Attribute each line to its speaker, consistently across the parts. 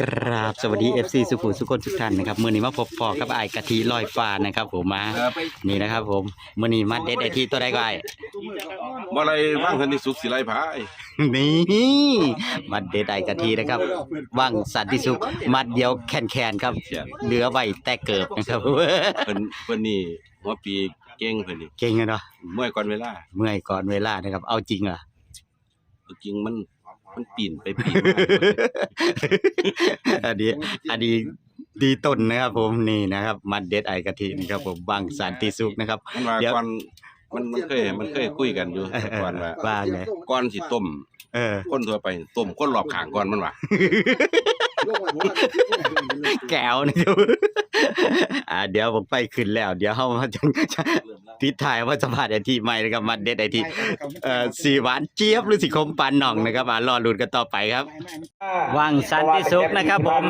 Speaker 1: กราบสวัสดี FC สุขุมสุคนทุกท่านนะครับมื่อนี้มาพบพอกับไอ้ายกะทิลอยฟ้านะครับ ผมมานี่นะครับ ผมมื่อนี้มาเด็ดไอทีตัวใดก็ไอ้
Speaker 2: บ่ไรว่างทันที่สุขสิไรพาย
Speaker 1: นี่มาเด็ดไอ้กะทินะครับว่างสันติสุขมัดเดียวแคนแคนๆครับเหลือไว้แต่เกิบนะครับ
Speaker 2: เพิ่นเพิ่นนี่หัวปีเก่งเพิ่นนี่
Speaker 1: เก่งอะเนาะ
Speaker 2: เมื่อยก่อนเวลา
Speaker 1: เมื่อยก่อนเวลานะครับ เอาจริงเหรอ
Speaker 2: จริงมัน มันปีนไปปีน
Speaker 1: อันนี้อันนี้ดีต้นนะครับ ผมนี่นะครับ มัดเด็ดไอ้กะทินะครับ ผมว่างสันติสุขนะครับ
Speaker 2: มันว่า
Speaker 1: เดี๋ยว
Speaker 2: ก่อนมันมันเคยมันเคยคุยกันอยู่ก่อนว่า
Speaker 1: ว่าไง
Speaker 2: ก่อนสิต้ม
Speaker 1: เออ
Speaker 2: คนทั่วไปต้มคนรอบข้างก่อนมันว่า
Speaker 1: แก้วนะครับอ่าเดี๋ยวผมไปขึ้นแล้ว เดี๋ยวเฮามาจัง ปิดท้ายว่าสัมภาษณ์ไอทีใหม่นะครับมาเด็ดไอทีเอ่อสีหวานเจี๊ยบหรือสีคมปานหน่องนะครับมารอลุ้นกันต่อไปครับว่างสันติสุขนะครับผม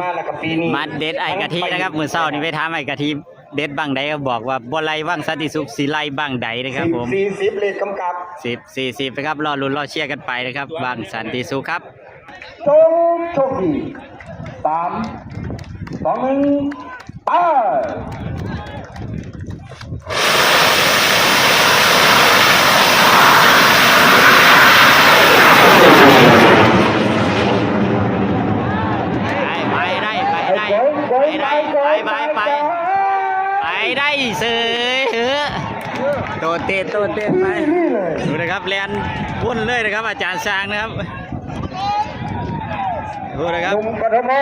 Speaker 1: มาเด็ดไอกะทินะครับมื้อเช้านี่ไปถามไอกะทิเด็ดบังใดก็บอกว่าบ่ไล่ว่างสันติสุขสิไล่บังใดนะครับผม
Speaker 3: สี่สิบเลขกำกับ
Speaker 1: 10 40นะครับรอลุ้นรอเชียร์กันไปนะครับว่างสันติสุขครับ
Speaker 3: จงโชคดีสามสองหนึ่งไป
Speaker 1: ไปไปได้ไปได้ไปได้ไปไปไป ไปได้เสยเออโตเตะโตเตะไป
Speaker 3: นี่เลย
Speaker 1: ดูนะครับแลนวุ่นเลยนะครับ อาจารย์ช้างนะครับดูนะครับ
Speaker 3: หนุ่มกทม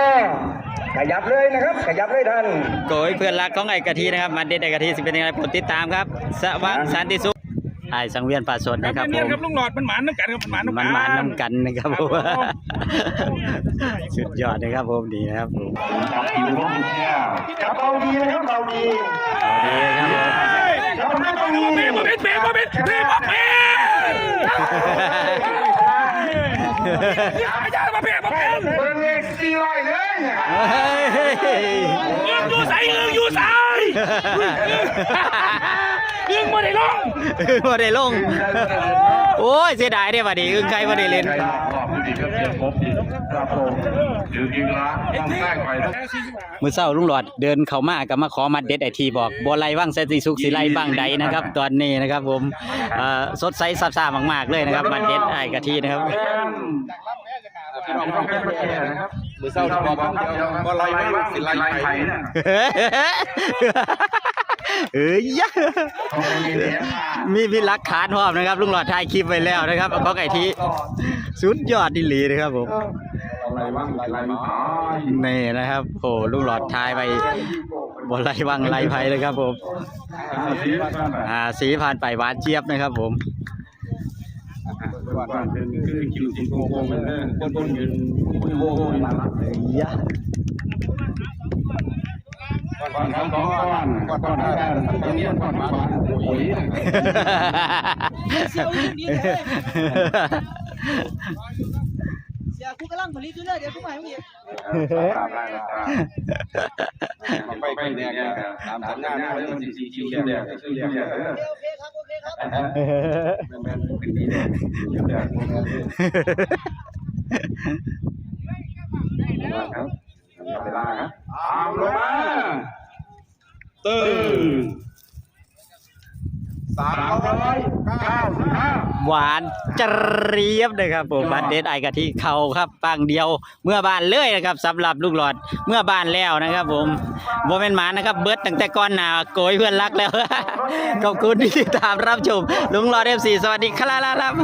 Speaker 3: ขยับเลยนะครับ ขยับเลยท่าน
Speaker 1: โกยเพื่อนรักของไอ้กะทินะครับ มาเด็ดไอ้กะทิสิเป็นยังไงโปรดติดตามครับ สว่างสันติสุข ไอ้สังเวียนป่าสดนะครับผ
Speaker 4: เนี่ย
Speaker 1: ม
Speaker 4: ครับลุงหลอดมันหมานน้ำกันครับมันหมานน้ำ
Speaker 1: มัน
Speaker 4: กัน
Speaker 1: มาน้ำกันนะครับผม สุดยอดนะครับผมดีนะครับผม
Speaker 3: จับเบาดีนะครับเบาดี
Speaker 1: ดีครับผม
Speaker 3: จับไม่ต้องมี
Speaker 4: เบรมาเป็นเบรมาเป็นเบรมาเป็นอาจารย์มาเบรมาเป็น
Speaker 3: เบอร์เลขสี่ร้อยเลยเนี่ย
Speaker 1: เฮ้ย
Speaker 4: เอื้องอยู่ใส่เอื้องอยู่ใส่ เอื้องมาได้ลง
Speaker 1: บ่ได้ลง โอ้ยเสียดายเด้บัดนี้อึ้งไก่บ่ได้เล่นมื้อเช้าลุงหลอดเดินเข้ามาก็มาขอมัดเด็ดไอทีบอกบ่ไล่ว่างเสติสุขสิไล่บ้างใดนะครับ ตอนนี้นะครับ ผมเอ่อสดใสซับซ่ามากๆเลยนะครับมัดเด็ดไอ้กะทินะครับ
Speaker 2: มื้อเช้าที่บอกคำเดียวบ่ไรว่างสิไรพาย
Speaker 1: เอ้ยยะมีมีหลักฐานพร้อมนะครับ ลุงหลอดถ่ายคลิปไว้แล้วนะครับของไอทีสุดยอดดิลีนะครับผมนี่นะครับโอ้ลุงหลอดถ่ายไปบนไรวังไรไผ่เลยครับผมอ่าสีผ่านไปหวานเจี๊ยบนะครับผมยะ
Speaker 5: เสียกูกำลังผลิตอยู่เลยเดี๋ยวกูมาให้มึงอีก
Speaker 2: ไปไปเนี่ยตามสัญญาณไว้มันสิสิคิวเนี่ยชื่อเรี ยก
Speaker 5: โอเคครับโอเคครับ
Speaker 2: ตึ้งสามร้อยเก้าสิบห้า
Speaker 1: หวานเจรียบเลยครับผมบัตรเด็ดไอกะทิเขาครับปังเดียว เมื่อบ้านเลยนะครับสำหรับลูกหลอดเมื่อบ้านแล้วนะครับ ผมโมเมนหมานะครับเบิร์ดตั้งแต่ก่อนหนาโกยเพื่อนรักแล้วขอบคุณที่ติดตามรับชมลุงหลอดเอฟซีสวัสดีครับ